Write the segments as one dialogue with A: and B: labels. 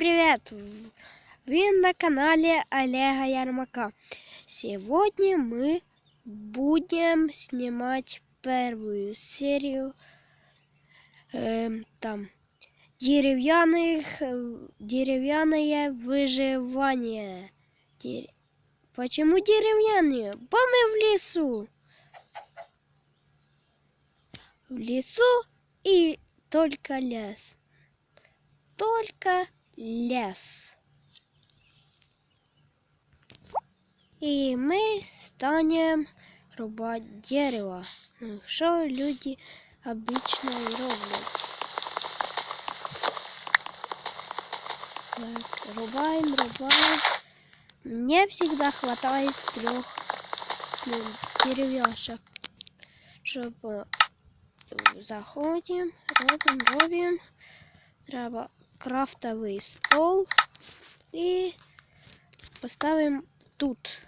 A: привет! Вы на канале Олега Ярмака. Сегодня мы будем снимать первую серию э, там деревянных деревянное выживание. Дер... Почему деревянные? Бо мы в лесу. В лесу и только лес только лес. И мы станем рубать дерево. Ну, что люди обычно и роблять. Так, рубаем, рубаем. Мне всегда хватает трех ну, деревяшек, чтобы заходим, робим, робим. Треба крафтовий стол і поставимо тут.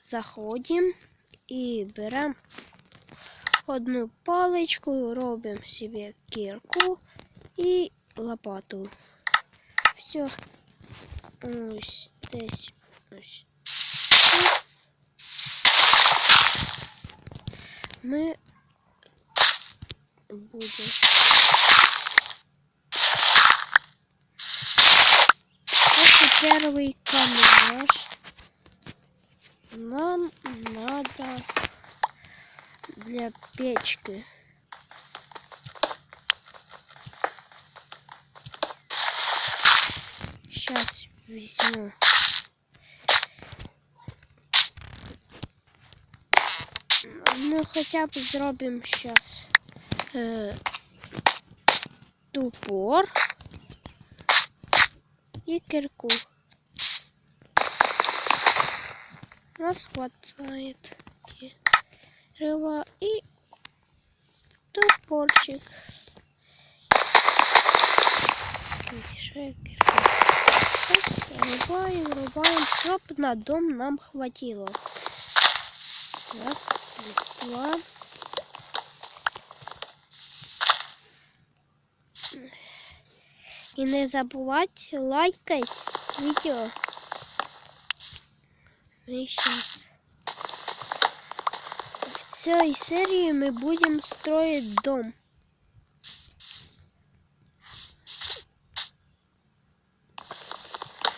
A: Заходимо і беремо одну паличку, робимо собі кірку і лопату. Все. Ось десь ось. Ми будемо первый камеш нам надо для печки. Сейчас возьму. Ну хотя бы зробим сейчас э, тупор и кирку. Нас хватает дерева и топорчик. Рубаем, рубаем, чтоб на дом нам хватило. Так, два. И не забывать лайкать видео. Сейчас. В цій серии мы будем строить дом.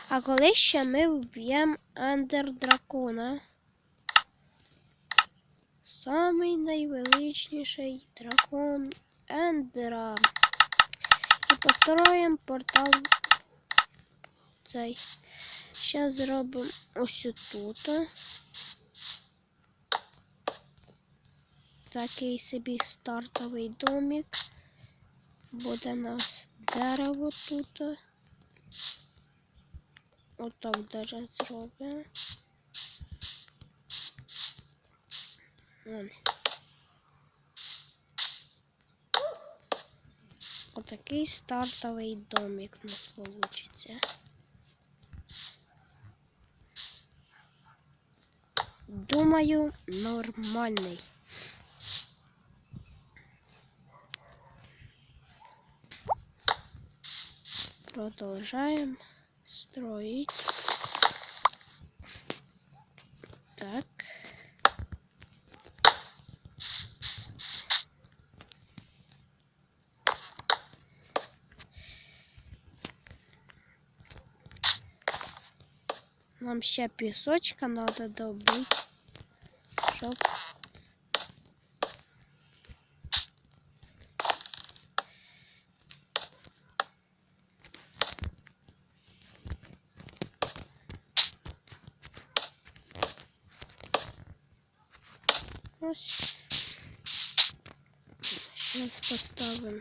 A: А коли ще ми вб'ємо андер дракона. Самий найвеличніший дракон Ендера. І построїмо портал цей. Зараз зробимо ось тут. Такий собі стартовий домик. Буде у нас дерево тут. Отак даже зробимо. Отакий стартовий домик у нас получится. Думаю, нормальный. Продолжаем строить. Так. Нам ще пісочка надо добыть. Ось. Сейчас поставим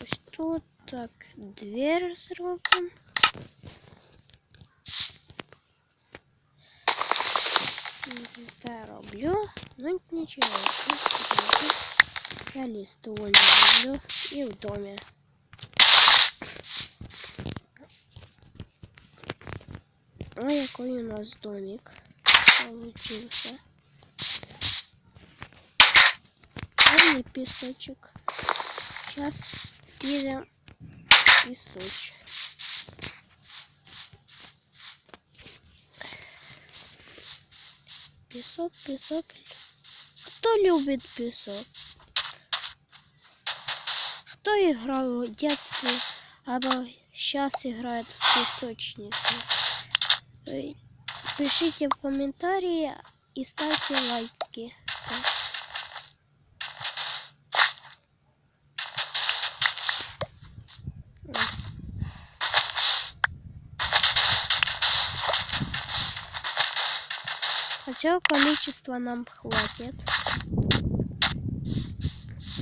A: ось тут так дверь зробимо. Та роблю, ну нічого. Я ліс доволі люблю і в домі. Ой, який у нас домик получился. Ой, песочек. Сейчас пилим песочек. Песок, песок. Кто любит песок? Кто играл в детстве, або сейчас играет в песочницу? Э, Пишите в комментарии и ставьте лайки. Хотя количества нам хватит.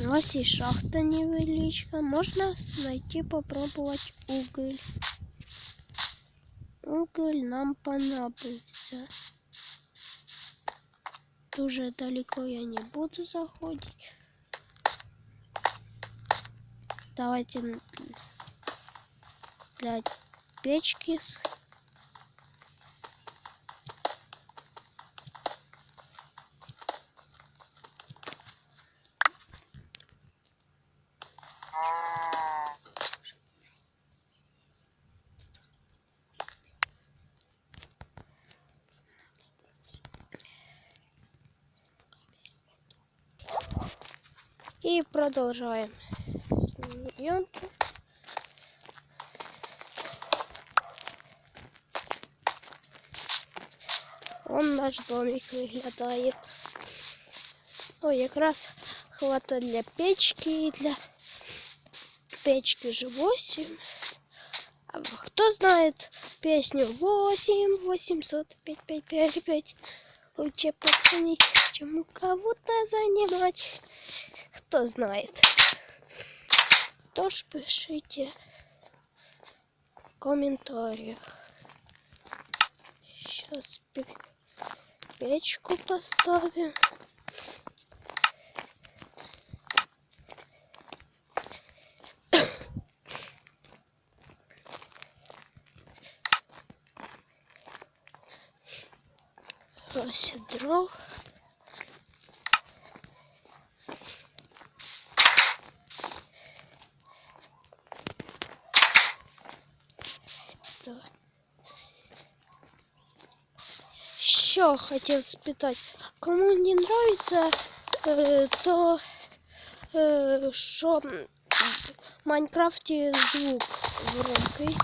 A: Нас есть шахта невеличка. Можно найти, попробовать уголь. Уголь нам понадобится. Дуже далеко я не буду заходить. Давайте для печки и продолжаем. Он наш домик виглядає. О, якраз хвата для печки і для печки же 8. А кто знает песню 8 800 5 5 5 5 Лучше позвонить, чем у кого-то занимать. Кто знает. Тоже пишите в комментариях. Сейчас печку поставим. Ось дров. Еще хотел спитать, кому не нравится, э, то э, что в Майнкрафте звук громкий.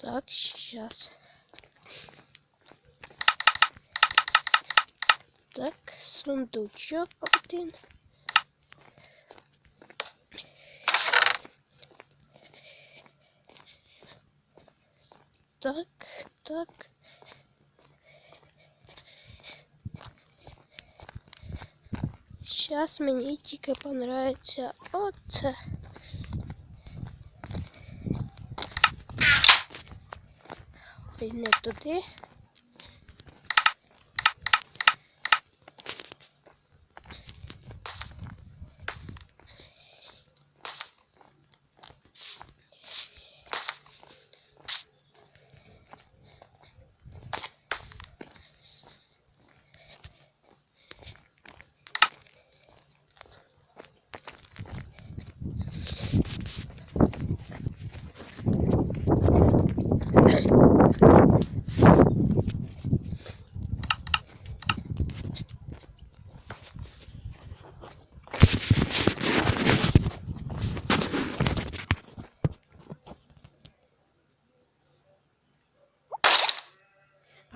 A: Так, сейчас. Так, сундучок один. Так, так. Сейчас мені тільки понравиться оце. Ой, не туди.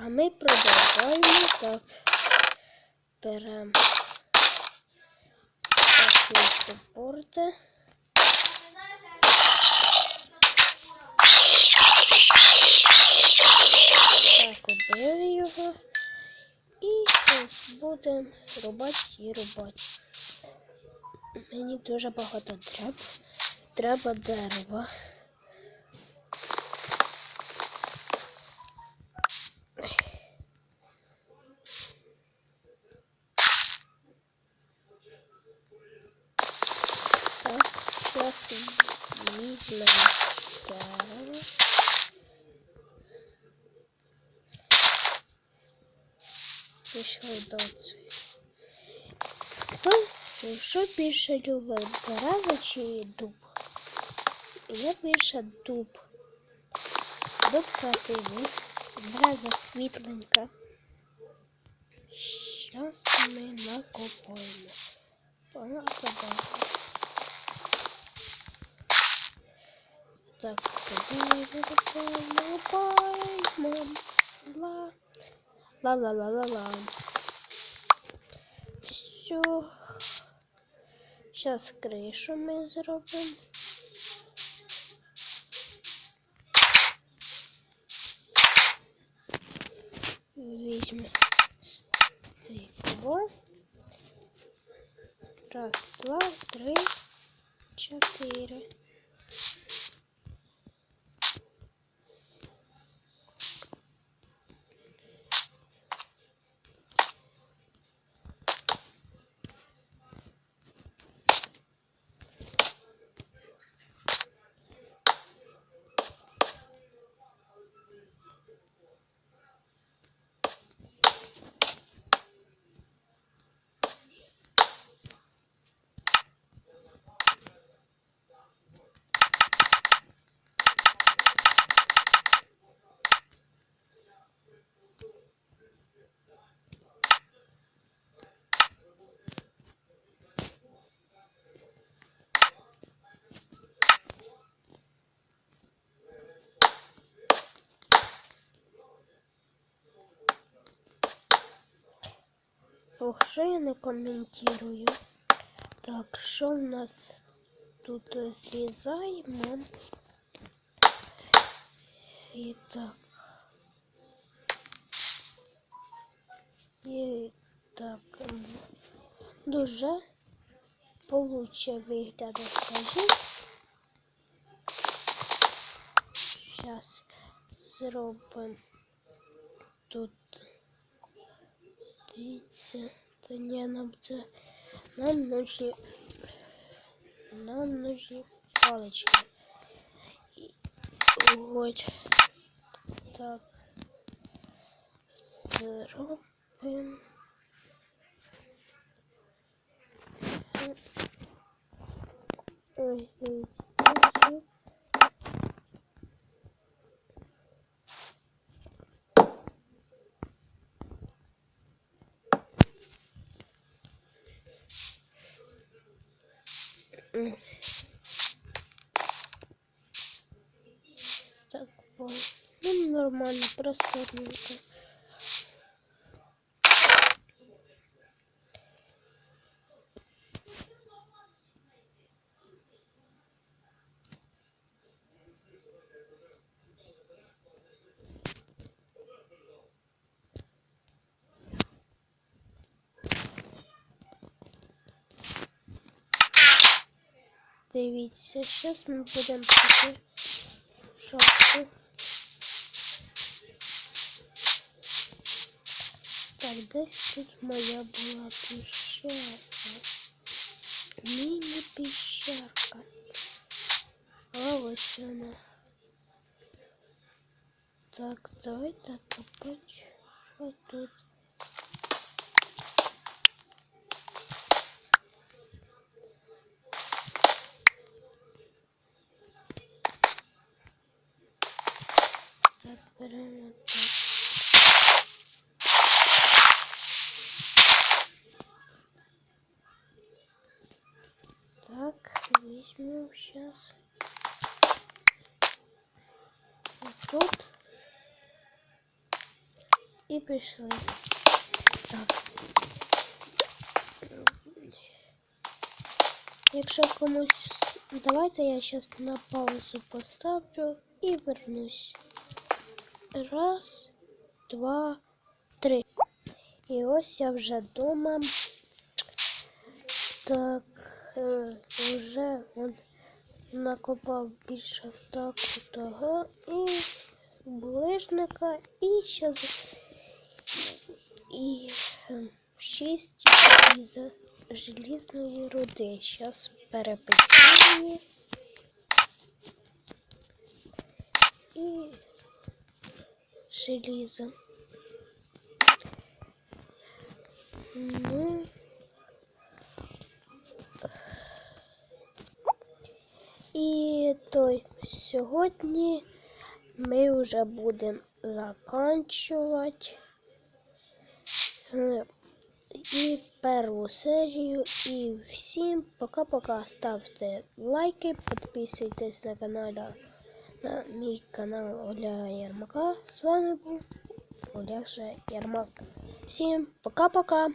A: А ми продовжуємо так. Беремо такі супорти. Так, убили його. І зараз будемо рубати і рубати. Мені дуже багато треба. Треба дерева. Планетара. Пішов до цього. Хто? Що більше любить, дерева чи дуб? Я більше дуб. Дуб красивий. Береза светленько. Сейчас мы накопаємо. Пора подати. Так, тоді ми накопаємо. Ла. Ла-ла-ла-ла-ла. Все. Сейчас кришу ми зробимо. Візьмемо стекло. Раз, два, три, чотири. Ох, що я не коментую. Так, що в нас тут зрізаємо? І так. І так. Дуже получше виглядає, скажіть. Зараз зробимо тут. Дивіться, та ні, нам це нам нужні нам нужні палички. І от так зробимо. Ось дивіться. Нормально, просторненько. Дивіться, зараз ми будемо піти в шапку. Так, десь тут моя була піщерка. Міні-піщерка. А ось вона. Так, давайте копати. Ось тут. Так, возьмем сейчас. Вот тут. И пришли. Так. Якщо комусь... Давайте я сейчас на паузу поставлю и вернусь. Раз, два, три. І ось я вже вдома. Так, вже он накопав більше ста крутого і булижника, і ще з- і е, шість желіза, желізної руди. Зараз перепечу її. І желізо. Ну. І той сьогодні ми вже будемо заканчувати. Е, І перву серію. І всім пока-пока. Ставте лайки, підписуйтесь на канал на мій канал Оля Ярмака. З вами був Олег Ярмак. Всім пока-пока.